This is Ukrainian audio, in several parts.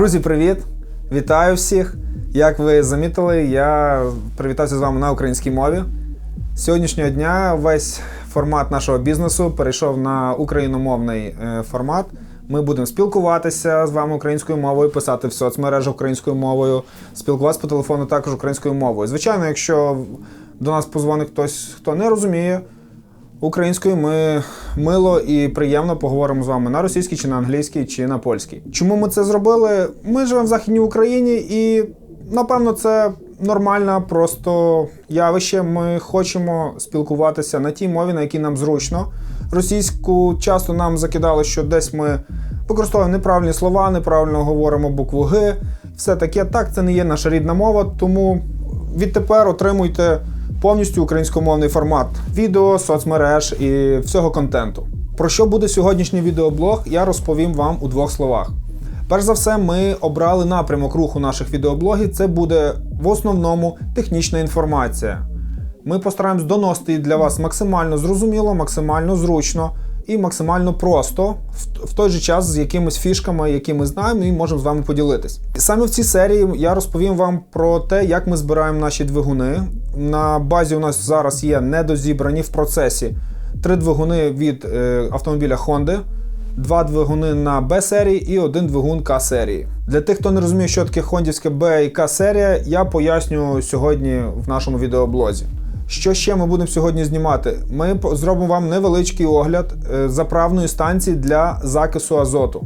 Друзі, привіт! Вітаю всіх! Як ви замітили, я привітався з вами на українській мові. З сьогоднішнього дня весь формат нашого бізнесу перейшов на україномовний е, формат. Ми будемо спілкуватися з вами українською мовою, писати в соцмережах українською мовою, спілкуватися по телефону також українською мовою. Звичайно, якщо до нас позвонить хтось, хто не розуміє, Українською ми мило і приємно поговоримо з вами на російській, чи на англійській, чи на польській. Чому ми це зробили? Ми живемо в Західній Україні, і напевно це нормальне просто явище. Ми хочемо спілкуватися на тій мові, на якій нам зручно. Російську часто нам закидали, що десь ми використовуємо неправильні слова, неправильно говоримо букву Г. Все таке. Так, це не є наша рідна мова, тому відтепер отримуйте повністю українськомовний формат відео, соцмереж і всього контенту. Про що буде сьогоднішній відеоблог, я розповім вам у двох словах. Перш за все, ми обрали напрямок руху наших відеоблогів. Це буде в основному технічна інформація. Ми постараємось доносити для вас максимально зрозуміло, максимально зручно і максимально просто, в- той же час з якимись фішками, які ми знаємо, і можемо з вами поділитись. Саме в цій серії я розповім вам про те, як ми збираємо наші двигуни. На базі у нас зараз є недозібрані в процесі три двигуни від е, автомобіля Honda, два двигуни на Б серії і один двигун К серії. Для тих, хто не розуміє, що таке хондівська Б і К серія, я поясню сьогодні в нашому відеоблозі. Що ще ми будемо сьогодні знімати? Ми зробимо вам невеличкий огляд е, заправної станції для закису азоту.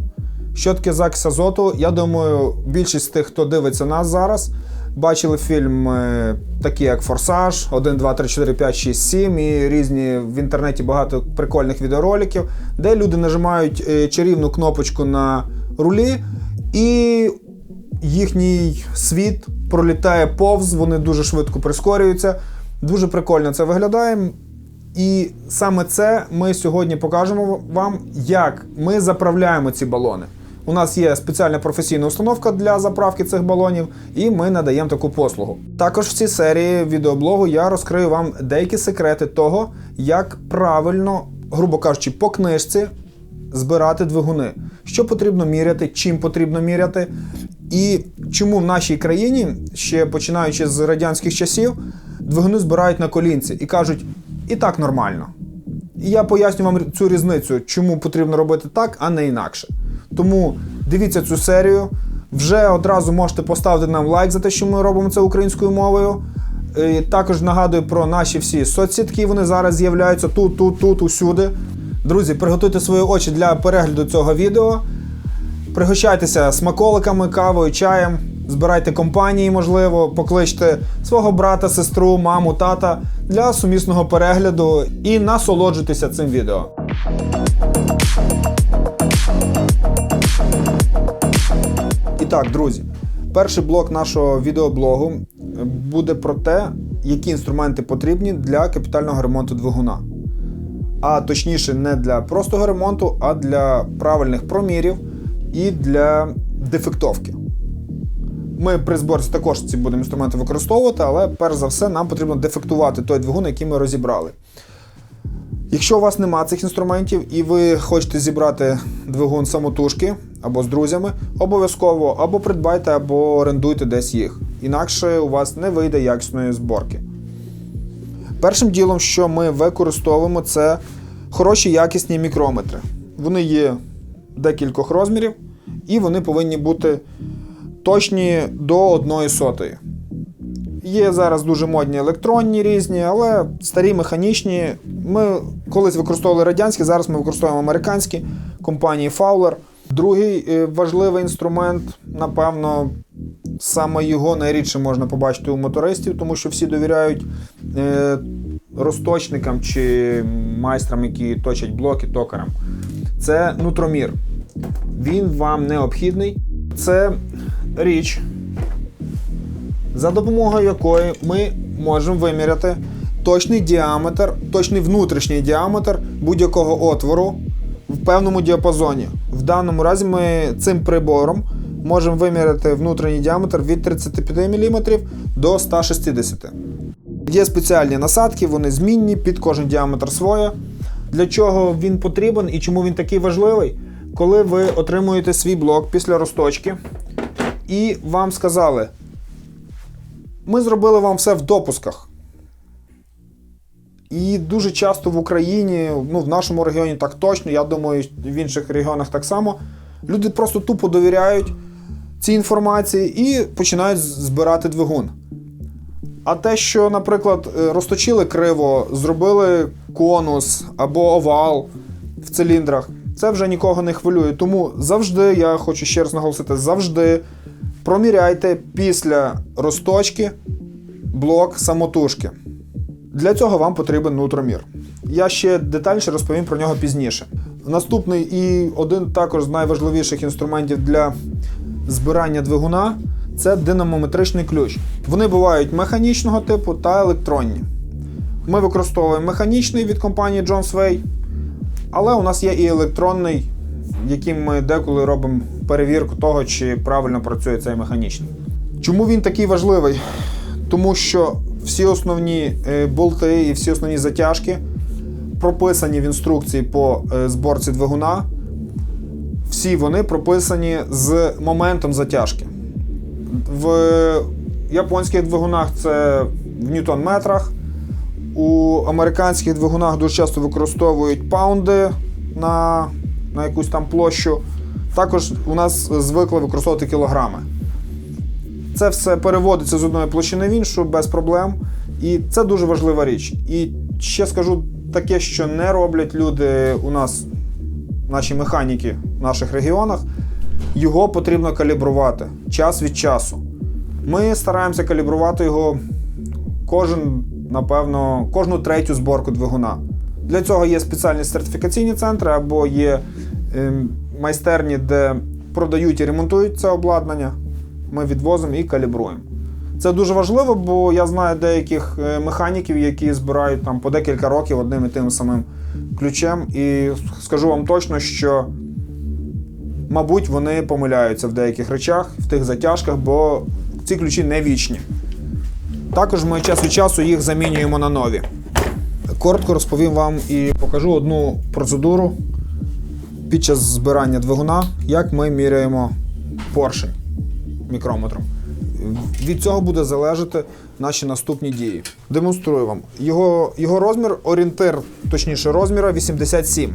Що таке закис азоту? Я думаю, більшість тих, хто дивиться нас зараз, бачили фільм е, такі як Форсаж, 1, 2, 3, 4, 5, 6, 7 і різні в інтернеті багато прикольних відеороликів, де люди нажимають е, чарівну кнопочку на рулі і їхній світ пролітає повз, вони дуже швидко прискорюються. Дуже прикольно це виглядає. І саме це ми сьогодні покажемо вам, як ми заправляємо ці балони. У нас є спеціальна професійна установка для заправки цих балонів, і ми надаємо таку послугу. Також в цій серії відеоблогу я розкрию вам деякі секрети того, як правильно, грубо кажучи, по книжці збирати двигуни, що потрібно міряти, чим потрібно міряти, і чому в нашій країні, ще починаючи з радянських часів, двигуни збирають на колінці і кажуть, і так нормально. І я поясню вам цю різницю, чому потрібно робити так, а не інакше. Тому дивіться цю серію. Вже одразу можете поставити нам лайк за те, що ми робимо це українською мовою. І також нагадую про наші всі соцсітки. Вони зараз з'являються тут, тут, тут, усюди. Друзі, приготуйте свої очі для перегляду цього відео. Пригощайтеся смаколиками, кавою, чаєм, збирайте компанії, можливо, покличте свого брата, сестру, маму, тата для сумісного перегляду і насолоджуйтеся цим відео. І так, друзі, перший блок нашого відеоблогу буде про те, які інструменти потрібні для капітального ремонту двигуна. А точніше, не для простого ремонту, а для правильних промірів і для дефектовки. Ми при зборці також ці будемо інструменти використовувати, але перш за все нам потрібно дефектувати той двигун, який ми розібрали. Якщо у вас нема цих інструментів і ви хочете зібрати двигун самотужки або з друзями, обов'язково або придбайте, або орендуйте десь їх. Інакше у вас не вийде якісної зборки. Першим ділом, що ми використовуємо, це хороші якісні мікрометри. Вони є декількох розмірів, і вони повинні бути точні до одної сотої. Є зараз дуже модні електронні різні, але старі механічні. Ми колись використовували радянські, зараз ми використовуємо американські компанії Fowler. Другий е, важливий інструмент, напевно, саме його найрідше можна побачити у мотористів, тому що всі довіряють е, розточникам чи майстрам, які точать блоки токарам. Це нутромір. Він вам необхідний. Це річ, за допомогою якої ми можемо виміряти точний діаметр, точний внутрішній діаметр будь-якого отвору в певному діапазоні. В даному разі ми цим прибором можемо виміряти внутрішній діаметр від 35 мм до 160 Є спеціальні насадки, вони змінні під кожен діаметр своє. Для чого він потрібен і чому він такий важливий? Коли ви отримуєте свій блок після розточки, і вам сказали: ми зробили вам все в допусках. І дуже часто в Україні, ну в нашому регіоні так точно, я думаю, в інших регіонах так само. Люди просто тупо довіряють цій інформації і починають збирати двигун. А те, що, наприклад, е, розточили криво, зробили конус або овал в циліндрах, це вже нікого не хвилює. Тому завжди, я хочу ще раз наголосити, завжди проміряйте після розточки блок самотужки. Для цього вам потрібен нутромір. Я ще детальніше розповім про нього пізніше. Наступний і один також з найважливіших інструментів для збирання двигуна це динамометричний ключ. Вони бувають механічного типу та електронні. Ми використовуємо механічний від компанії Jones Way, але у нас є і електронний, яким ми деколи робимо перевірку того, чи правильно працює цей механічний. Чому він такий важливий? Тому що всі основні е, болти і всі основні затяжки прописані в інструкції по е, зборці двигуна. Всі вони прописані з моментом затяжки. В японських двигунах це в ньютон-метрах. У американських двигунах дуже часто використовують паунди на, на якусь там площу. Також у нас звикли використовувати кілограми. Це все переводиться з одної площини в іншу без проблем. І це дуже важлива річ. І ще скажу таке, що не роблять люди у нас, наші механіки в наших регіонах. Його потрібно калібрувати час від часу. Ми стараємося калібрувати його кожен, напевно, кожну третю зборку двигуна. Для цього є спеціальні сертифікаційні центри або є ем, майстерні, де продають і ремонтують це обладнання. Ми відвозимо і калібруємо. Це дуже важливо, бо я знаю деяких е, механіків, які збирають там по декілька років одним і тим самим ключем. І скажу вам точно, що, мабуть, вони помиляються в деяких речах, в тих затяжках, бо ці ключі не вічні. Також ми час від часу їх замінюємо на нові. Коротко розповім вам і покажу одну процедуру під час збирання двигуна, як ми міряємо поршень мікрометром. Від цього буде залежати наші наступні дії. Демонструю вам. Його, його розмір, орієнтир, точніше, розміра 87.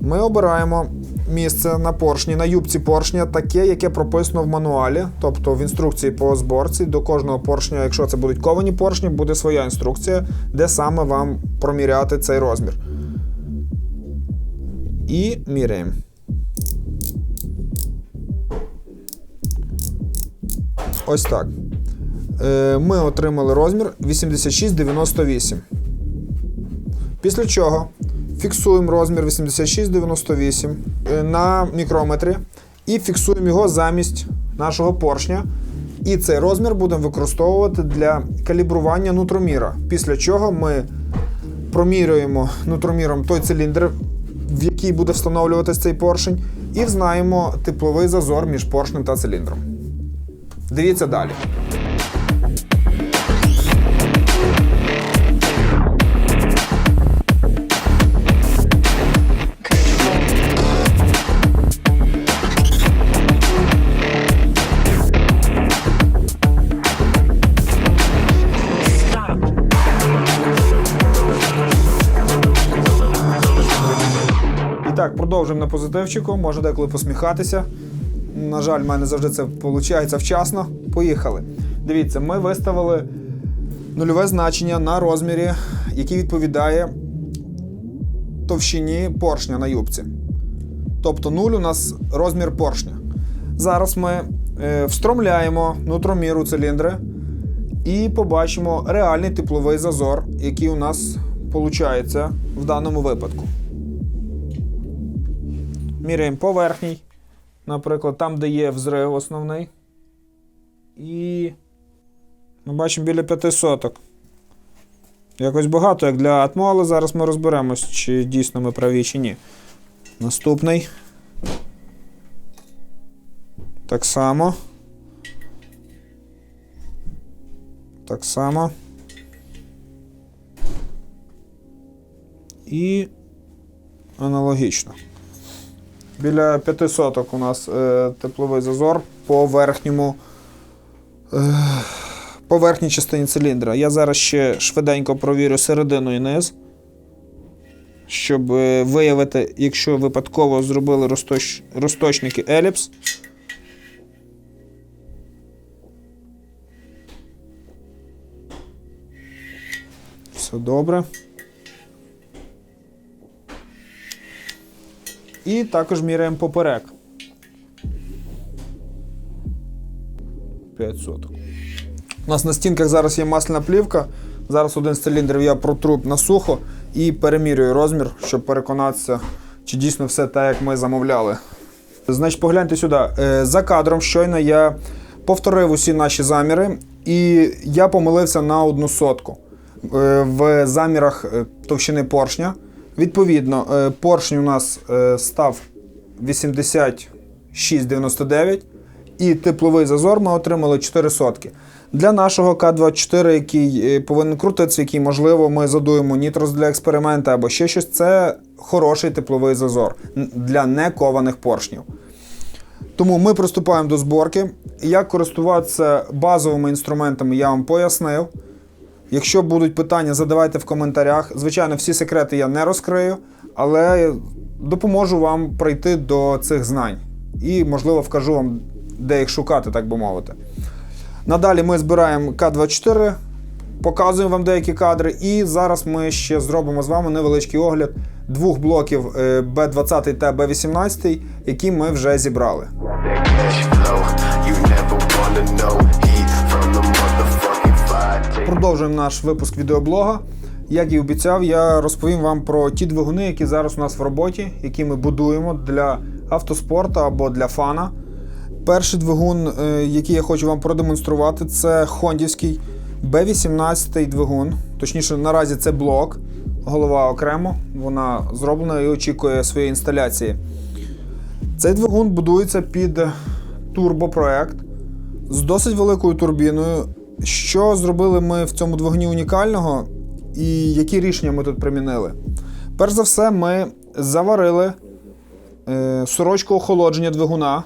Ми обираємо місце на поршні, на юбці поршня, таке, яке прописано в мануалі, тобто в інструкції по зборці до кожного поршня, якщо це будуть ковані поршні, буде своя інструкція, де саме вам проміряти цей розмір. І міряємо. Ось так. Е, Ми отримали розмір 86,98. Після чого фіксуємо розмір 86,98 е, на мікрометрі і фіксуємо його замість нашого поршня. І цей розмір будемо використовувати для калібрування нутроміра. Після чого ми промірюємо нутроміром той циліндр, в який буде встановлюватися цей поршень, і взнаємо тепловий зазор між поршнем та циліндром. Дивіться далі. Продовжуємо на позитивчику. Можна деколи посміхатися. На жаль, в мене завжди це виходить вчасно. Поїхали. Дивіться, ми виставили нульове значення на розмірі, який відповідає товщині поршня на юбці. Тобто 0 у нас розмір поршня. Зараз ми е, встромляємо нутромір у циліндри і побачимо реальний тепловий зазор, який у нас виходить в даному випадку. Міряємо поверхній. Наприклад, там, де є взрив основний. І ми бачимо біля 5 соток. Якось багато, як для атмо, але зараз ми розберемось, чи дійсно ми праві, чи ні. Наступний. Так само. Так само. І аналогічно. Біля 5 соток у нас е, тепловий зазор по верхньому. Е, по верхній частині циліндра. Я зараз ще швиденько провірю середину і низ, щоб е, виявити, якщо випадково зробили розточ... розточники еліпс. Все добре. І також міряємо поперек. 5 соток. У нас на стінках зараз є масляна плівка. Зараз один з циліндрів я протру на сухо і перемірюю розмір, щоб переконатися, чи дійсно все так, як ми замовляли. Значить, погляньте сюди. Е, За кадром щойно я повторив усі наші заміри, і я помилився на одну сотку е, в замірах е, товщини поршня. Відповідно, е, поршень у нас е, став 86,99 і тепловий зазор ми отримали 4 сотки. Для нашого К-24, який е, повинен крутитися, який, можливо, ми задуємо нітрос для експерименту або ще щось, це хороший тепловий зазор для некованих поршнів. Тому ми приступаємо до зборки. Як користуватися базовими інструментами, я вам пояснив. Якщо будуть питання, задавайте в коментарях. Звичайно, всі секрети я не розкрию, але допоможу вам прийти до цих знань. І, можливо, вкажу вам, де їх шукати, так би мовити. Надалі ми збираємо К-24, показуємо вам деякі кадри, і зараз ми ще зробимо з вами невеличкий огляд двох блоків е, Б-20 та Б-18, які ми вже зібрали. Продовжуємо наш випуск відеоблога. Як і обіцяв, я розповім вам про ті двигуни, які зараз у нас в роботі, які ми будуємо для автоспорту або для фана. Перший двигун, е, який я хочу вам продемонструвати, це хондівський B18 двигун. Точніше, наразі це блок, голова окремо, вона зроблена і очікує своєї інсталяції. Цей двигун будується під турбопроект з досить великою турбіною. Що зробили ми в цьому двигуні унікального і які рішення ми тут примінили? Перш за все, ми заварили е, сорочку охолодження двигуна,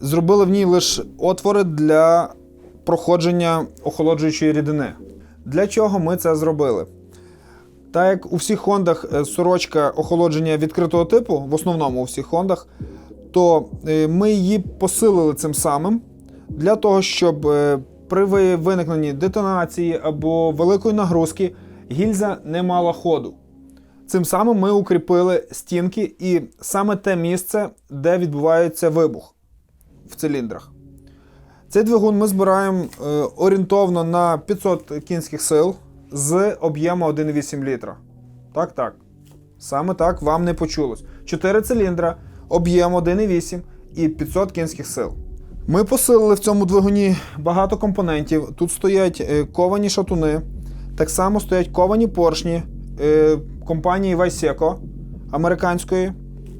зробили в ній лише отвори для проходження охолоджуючої рідини. Для чого ми це зробили? Так як у всіх хондах е, сорочка охолодження відкритого типу, в основному у всіх хондах, то е, ми її посилили цим самим для того, щоб е, при виникненні детонації або великої нагрузки гільза не мала ходу. Цим самим ми укріпили стінки і саме те місце, де відбувається вибух в циліндрах. Цей двигун ми збираємо е, орієнтовно на 500 кінських сил з об'єму 1,8 літра. Так, так. Саме так вам не почулось. 4 циліндра, об'єм 1,8 і 500 кінських сил. Ми посилили в цьому двигуні багато компонентів. Тут стоять е, ковані шатуни, так само стоять ковані поршні е, компанії Вайсеко американської.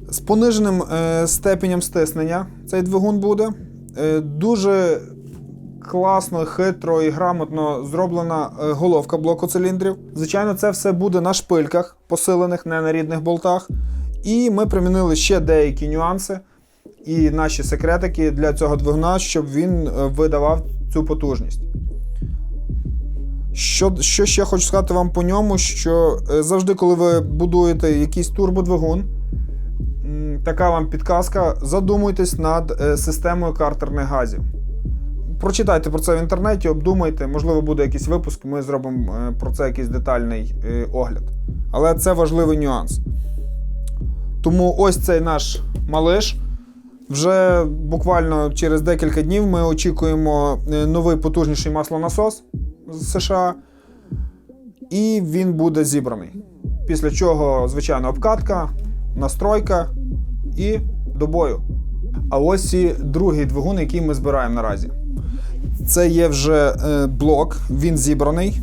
З пониженим е, степенем стиснення цей двигун буде. Дуже класно, хитро і грамотно зроблена головка блоку циліндрів. Звичайно, це все буде на шпильках, посилених, не на рідних болтах. І ми примінили ще деякі нюанси і наші секретики для цього двигуна, щоб він е, видавав цю потужність. Що, що ще хочу сказати вам по ньому, що е, завжди, коли ви будуєте якийсь турбодвигун, така вам підказка, задумуйтесь над е, системою картерних газів. Прочитайте про це в інтернеті, обдумайте, можливо, буде якийсь випуск, ми зробимо про це якийсь детальний огляд. Але це важливий нюанс. Тому ось цей наш малиш. Вже буквально через декілька днів ми очікуємо е, новий потужніший маслонасос з США, і він буде зібраний. Після чого, звичайно, обкатка, настройка і до бою. А ось і другий двигун, який ми збираємо наразі. Це є вже е, блок, він зібраний,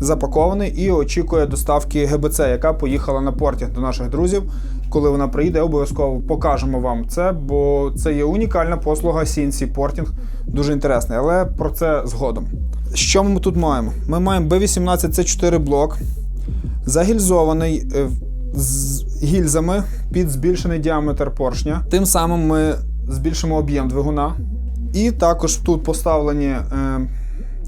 запакований і очікує доставки ГБЦ, яка поїхала на портінг до наших друзів. Коли вона приїде, обов'язково покажемо вам це, бо це є унікальна послуга CNC Porting, дуже інтересний, але про це згодом. Що ми тут маємо? Ми маємо B18C4 блок, загільзований. е, з- гільзами під збільшений діаметр поршня. Тим самим ми збільшимо об'єм двигуна. І також тут поставлені е,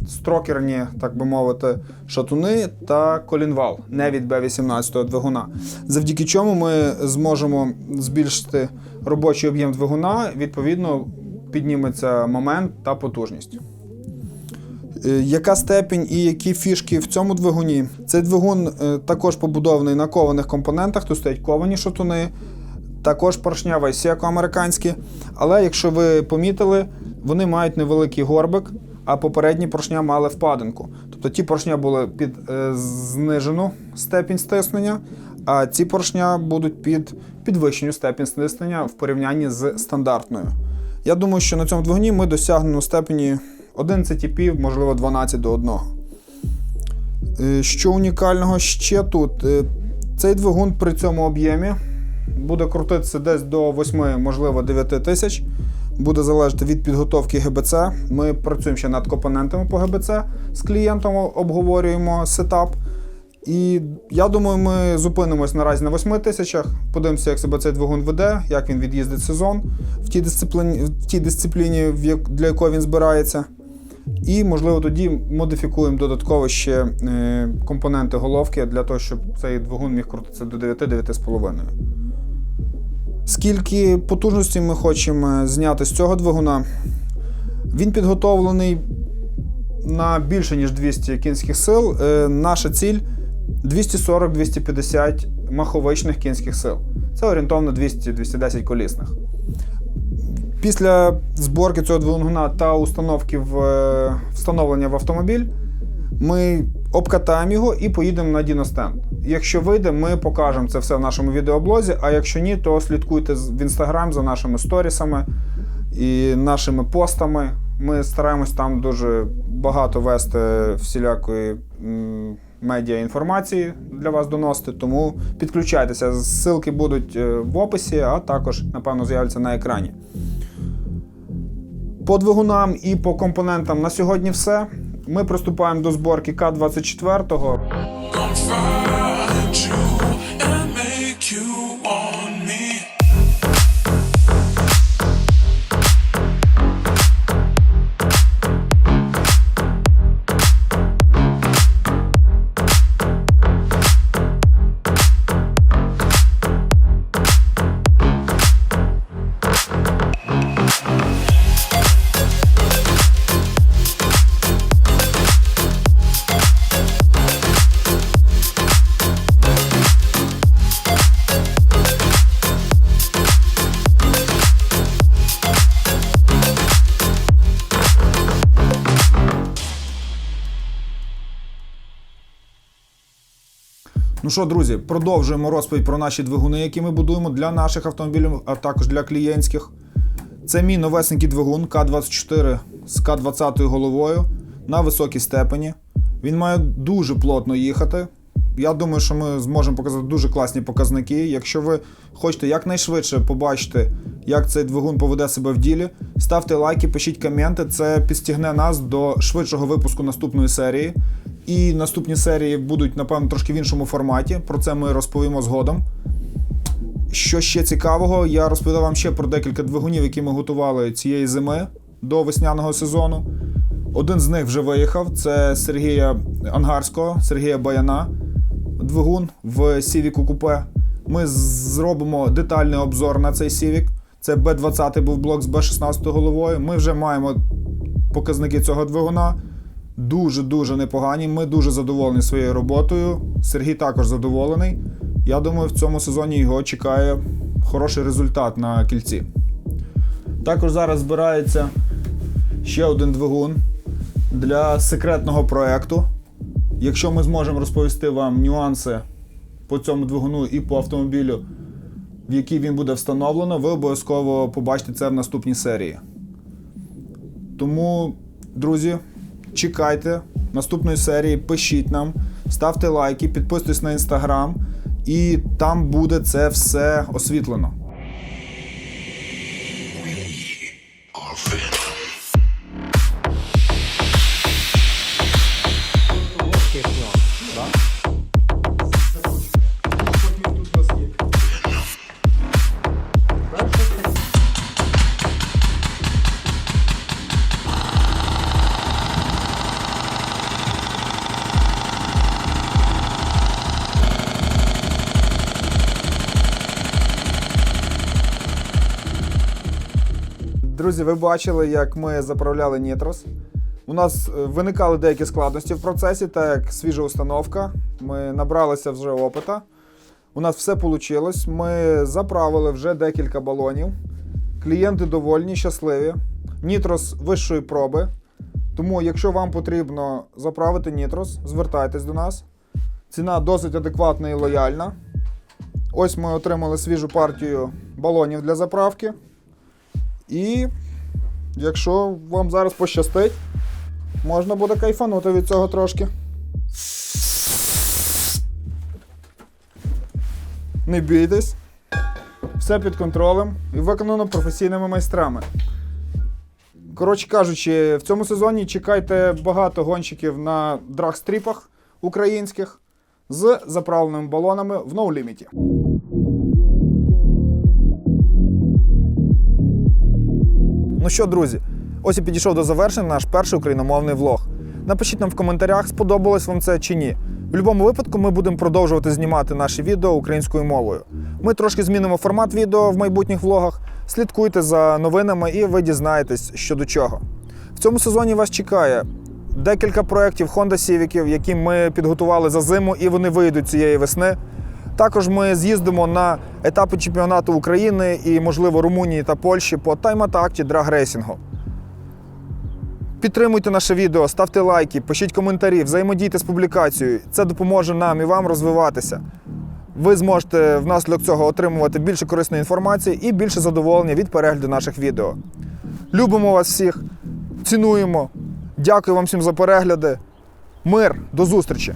строкерні, так би мовити, шатуни та колінвал не від Б-18 двигуна. Завдяки чому ми зможемо збільшити робочий об'єм двигуна, відповідно, підніметься момент та потужність. Е, Яка степінь і які фішки в цьому двигуні? Цей двигун е, також побудований на кованих компонентах, тут стоять ковані шатуни, також поршня Вайсеко американські. Але якщо ви помітили, вони мають невеликий горбик, а попередні поршня мали впадинку. Тобто ті поршня були під е, знижену степінь стиснення, а ці поршня будуть під підвищену степінь стиснення в порівнянні з стандартною. Я думаю, що на цьому двигуні ми досягнемо степені 11,5, можливо 12 до 1. Е, Що унікального ще тут? Е, Цей двигун при цьому об'ємі буде крутитися десь до 8, можливо 9 тисяч. Буде залежати від підготовки ГБЦ. Ми працюємо ще над компонентами по ГБЦ з клієнтом, обговорюємо сетап. І я думаю, ми зупинимось наразі на 8 тисячах. Подивимося, як себе цей двигун веде, як він від'їздить сезон в тій дисципліні, в тій дисципліні, для якої він збирається. І, можливо, тоді модифікуємо додатково ще е, компоненти головки для того, щоб цей двигун міг крутитися до 9-9,5. Скільки потужності ми хочемо зняти з цього двигуна? Він підготовлений на більше, ніж 200 кінських сил. Е, наша ціль 240-250 маховичних кінських сил. Це орієнтовно 200-210 колісних. Після зборки цього двигуна та установки в е, встановлення в автомобіль ми обкатаємо його і поїдемо на Діностенд. Якщо вийде, ми покажемо це все в нашому відеоблозі. А якщо ні, то слідкуйте в інстаграм за нашими сторісами і нашими постами. Ми стараємось там дуже багато вести всілякої медіа інформації для вас доносити. Тому підключайтеся. Ссылки будуть е, в описі, а також, напевно, з'являться на екрані. По двигунам і по компонентам на сьогодні все. Ми приступаємо до зборки К-24. Що, друзі, продовжуємо розповідь про наші двигуни, які ми будуємо для наших автомобілів, а також для клієнтських. Це мій новесенький двигун К-24 з К-20 головою на високій степені. Він має дуже плотно їхати. Я думаю, що ми зможемо показати дуже класні показники. Якщо ви хочете якнайшвидше побачити, як цей двигун поведе себе в ділі, ставте лайки, пишіть коменти. Це підстігне нас до швидшого випуску наступної серії. І наступні серії будуть, напевно, трошки в іншому форматі. Про це ми розповімо згодом. Що ще цікавого, я розповідав вам ще про декілька двигунів, які ми готували цієї зими до весняного сезону. Один з них вже виїхав. Це Сергія Ангарського, Сергія Баяна. Двигун в Сівіку Купе. Ми зробимо детальний обзор на цей Сівік. Це Б-20 був блок з Б-16 головою. Ми вже маємо показники цього двигуна. Дуже-дуже непогані. Ми дуже задоволені своєю роботою. Сергій також задоволений. Я думаю, в цьому сезоні його чекає хороший результат на кільці. Також зараз збирається ще один двигун для секретного проекту. Якщо ми зможемо розповісти вам нюанси по цьому двигуну і по автомобілю, в який він буде встановлено, ви обов'язково побачите це в наступній серії. Тому, друзі, чекайте наступної серії, пишіть нам, ставте лайки, підписуйтесь на інстаграм, і там буде це все освітлено. Друзі, ви бачили, як ми заправляли Нітрос. У нас е, виникали деякі складності в процесі, так як свіжа установка. Ми набралися вже опита. У нас все вийшло. Ми заправили вже декілька балонів. Клієнти довольні, щасливі. Нітрос вищої проби. Тому, якщо вам потрібно заправити Нітрос, звертайтесь до нас. Ціна досить адекватна і лояльна. Ось ми отримали свіжу партію балонів для заправки. І якщо вам зараз пощастить, можна буде кайфанути від цього трошки. Не бійтесь. Все під контролем і виконано професійними майстрами. Коротше кажучи, в цьому сезоні чекайте багато гонщиків на драгстріпах українських з заправленими балонами в ноуліміті. Ну що, друзі, ось і підійшов до завершення наш перший україномовний влог. Напишіть нам в коментарях, сподобалось вам це чи ні. В будь-якому випадку ми будемо продовжувати знімати наші відео українською мовою. Ми трошки змінимо формат відео в майбутніх влогах. Слідкуйте за новинами і ви дізнаєтесь, що до чого. В цьому сезоні вас чекає декілька проєктів Honda Civic, які ми підготували за зиму, і вони вийдуть цієї весни. Також ми з'їздимо на етапи чемпіонату України і, можливо, Румунії та Польщі по тайм-атакті драг-рейсінгу. Підтримуйте наше відео, ставте лайки, пишіть коментарі, взаємодійте з публікацією. Це допоможе нам і вам розвиватися. Ви зможете внаслідок цього отримувати більше корисної інформації і більше задоволення від перегляду наших відео. Любимо вас всіх, цінуємо. Дякую вам всім за перегляди. Мир, до зустрічі!